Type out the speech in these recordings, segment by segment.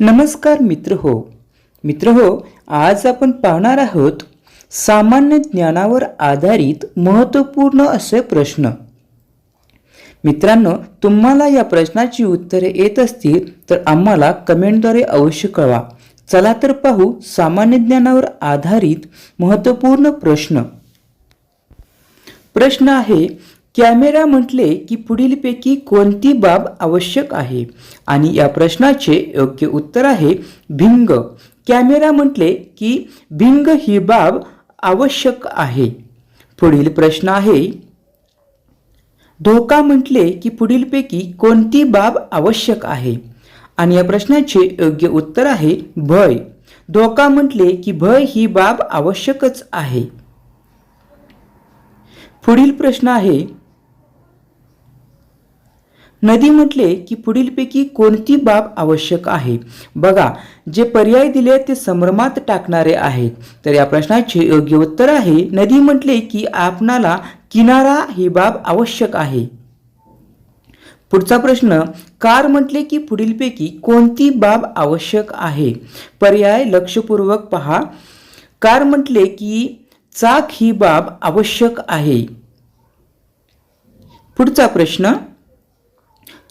नमस्कार मित्र हो. मित्र हो आज आपण पाहणार आहोत सामान्य ज्ञानावर आधारित महत्त्वपूर्ण असे प्रश्न. मित्रांनो तुम्हाला या प्रश्नाची उत्तरे येत असतील तर आम्हाला कमेंटद्वारे अवश्य कळवा. चला तर पाहू सामान्य ज्ञानावर आधारित महत्त्वपूर्ण प्रश्न. प्रश्न आहे कॅमेरा म्हटले की पुढीलपैकी कोणती बाब आवश्यक आहे? आणि या प्रश्नाचे योग्य उत्तर आहे भिंग. कॅमेरा म्हटले की भिंग ही बाब आवश्यक आहे. पुढील प्रश्न आहे धोका म्हटले की पुढीलपैकी कोणती बाब आवश्यक आहे? आणि या प्रश्नाचे योग्य उत्तर आहे भय. धोका म्हटले की भय ही बाब आवश्यकच आहे. पुढील प्रश्न आहे नदी म्हटले की पुढीलपैकी कोणती बाब आवश्यक आहे? बघा जे पर्याय दिले ते संभ्रमात टाकणारे आहेत. तर या प्रश्नाचे योग्य उत्तर आहे नदी म्हटले की आपणाला किनारा ही बाब आवश्यक आहे. पुढचा प्रश्न कार म्हटले की पुढीलपैकी कोणती बाब आवश्यक आहे? पर्याय लक्षपूर्वक पहा. कार म्हटले की चाक ही बाब आवश्यक आहे. पुढचा प्रश्न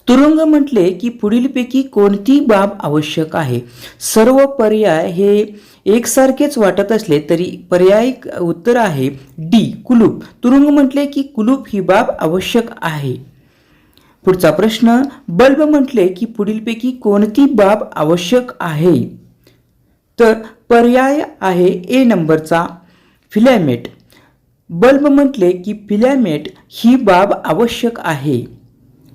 तुरुंग म्हटले की पुढीलपैकी कोणती बाब आवश्यक आहे? सर्व पर्याय हे एकसारखेच वाटत असले तरी पर्याय उत्तर आहे डी कुलूप. तुरुंग म्हटले की कुलूप ही बाब आवश्यक आहे. पुढचा प्रश्न बल्ब म्हटले की पुढीलपैकी कोणती बाब आवश्यक आहे? तर पर्याय आहे ए नंबरचा फिलॅमेट. बल्ब म्हटले की फिलॅमेट ही बाब आवश्यक आहे.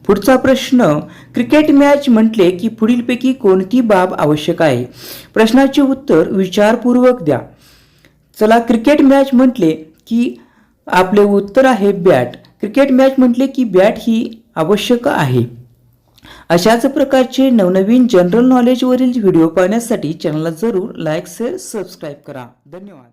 पुढचा प्रश्न क्रिकेट मॅच म्हटले की पुढीलपैकी कोणती बाब आवश्यक आहे? प्रश्नाचे उत्तर विचारपूर्वक द्या. चला क्रिकेट मॅच म्हटले की आपले उत्तर आहे बॅट. क्रिकेट मॅच म्हटले की बॅट ही आवश्यक आहे. अशाच प्रकारचे नवनवीन जनरल नॉलेजवरील व्हिडिओ पाहण्यासाठी चॅनलला जरूर लाईक शेअर सबस्क्राईब करा. धन्यवाद.